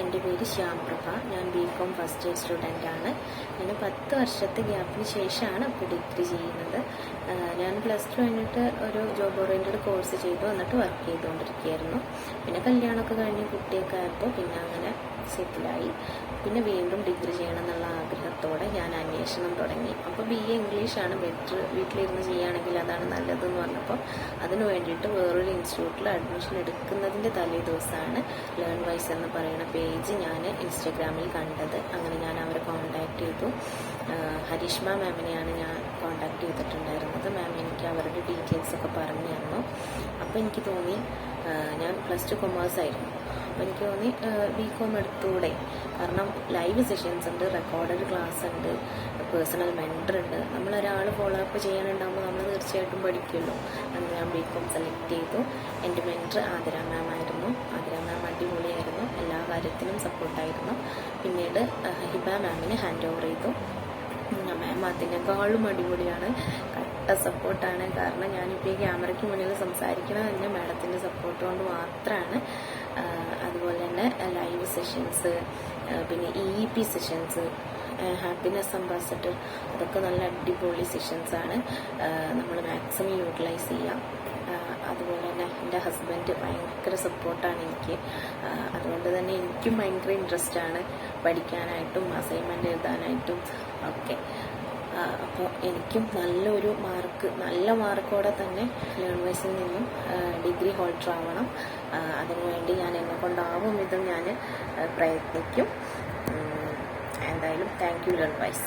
എന്റെ പേര് ശ്യാംപ്രഭ. ഞാൻ B com first year student ആണ്. ഞാൻ പത്ത് വർഷത്തെ ഗ്യാപ്പിന് ശേഷമാണ് ഇപ്പോൾ ഡിഗ്രി ചെയ്യുന്നത്. ഞാൻ പ്ലസ് ടു കഴിഞ്ഞിട്ട് ഒരു ജോബ് ഓറിയന്റഡ് കോഴ്സ് ചെയ്തു. വന്നിട്ട് വർക്ക് ചെയ്തുകൊണ്ടിരിക്കുകയായിരുന്നു. പിന്നെ കല്യാണമൊക്കെ കഴിഞ്ഞ് കുട്ടിയൊക്കെ ആയപ്പോൾ പിന്നെ അങ്ങനെ സെറ്റിലായി പിന്നെ വീണ്ടും ഡിഗ്രി ചെയ്യണം അന്വേഷണം തുടങ്ങി. അപ്പോൾ ബി എ ഇംഗ്ലീഷാണ് ബെറ്റർ വീട്ടിലിരുന്ന് ചെയ്യുകയാണെങ്കിൽ അതാണ് നല്ലതെന്ന് പറഞ്ഞപ്പോൾ അതിന് വേണ്ടിയിട്ട് വേറൊരു ഇൻസ്റ്റിറ്റ്യൂട്ടിൽ അഡ്മിഷൻ എടുക്കുന്നതിന്റെ തലേ ദിവസമാണ് ലേൺ വൈസ് എന്ന് പറയുന്ന പേജ് ഞാൻ ഇൻസ്റ്റഗ്രാമിൽ കണ്ടത്. അങ്ങനെ ഞാൻ അവരെ കോൺടാക്ട് ചെയ്തു. ഹരിഷ്മ മാമിനെയാണ് ഞാൻ കോൺടാക്ട് ചെയ്തിട്ടുണ്ടായിരുന്നത്. മാം എനിക്ക് അവരുടെ ഡീറ്റെയിൽസ് ഒക്കെ പറഞ്ഞു തന്നു. അപ്പോൾ എനിക്ക് തോന്നി ഞാൻ പ്ലസ് ടു കൊമേഴ്സ് ആയിരുന്നു. അപ്പോൾ എനിക്ക് തോന്നി ബി കോം എടുത്തൂടെ. കാരണം ലൈവ് സെഷൻസ് ഉണ്ട് റെക്കോർഡഡ് ക്ലാസ് ഉണ്ട് പേഴ്സണൽ മെന്റർ ഉണ്ട്. നമ്മളൊരാൾ ഫോളോ അപ്പ് ചെയ്യാനുണ്ടാകുമ്പോൾ നമ്മൾ തീർച്ചയായിട്ടും പഠിക്കുമല്ലോ. അങ്ങനെ ഞാൻ ബി കോം സെലക്ട് ചെയ്തു. എന്റെ മെന്റർ ആതിര മാം ആയിരുന്നു. ആതിര മാം അടിപൊളിയായിരുന്നു. എല്ലാ കാര്യത്തിനും സപ്പോർട്ടായിരുന്നു പിന്നീട് ഹിബ മാമിന് ഹാൻഡ് ഓവർ ചെയ്തു. മാം അതിനേക്കാളും അടിപൊളിയാണ്. കട്ട സപ്പോർട്ടാണ് കാരണം ഞാനിപ്പോൾ ഈ ക്യാമറയ്ക്ക് മുന്നിൽ സംസാരിക്കുന്നത് തന്നെ മാഡത്തിന്റെ സപ്പോർട്ട് കൊണ്ട് മാത്രമാണ് ലൈവ് സെഷൻസ് പിന്നെ E P sessions happiness ambassador അതൊക്കെ നല്ല അടിപൊളി സെഷൻസാണ് നമ്മൾ മാക്സിമം യൂട്ടിലൈസ് ചെയ്യാം. അതുപോലെ തന്നെ എന്റെ ഹസ്ബൻഡ് ഭയങ്കര സപ്പോർട്ടാണ് എനിക്ക്. അതുകൊണ്ട് തന്നെ എനിക്കും ഭയങ്കര ഇൻട്രസ്റ്റ് ആണ് പഠിക്കാനായിട്ടും അസൈൻമെന്റ് എഴുതാനായിട്ടും ഒക്കെ. അപ്പോൾ എനിക്കും നല്ലൊരു മാർക്ക് നല്ല മാർക്കോടെ തന്നെ ലേൺ വൈസിൽ നിന്നും ഡിഗ്രി ഹോൾഡർ ആവണം. അതിനുവേണ്ടി ഞാൻ എന്നെ കൊണ്ടാവും വിധം ഞാൻ പ്രയത്നിക്കും. എന്തായാലും താങ്ക് യു ലേൺ വൈസ്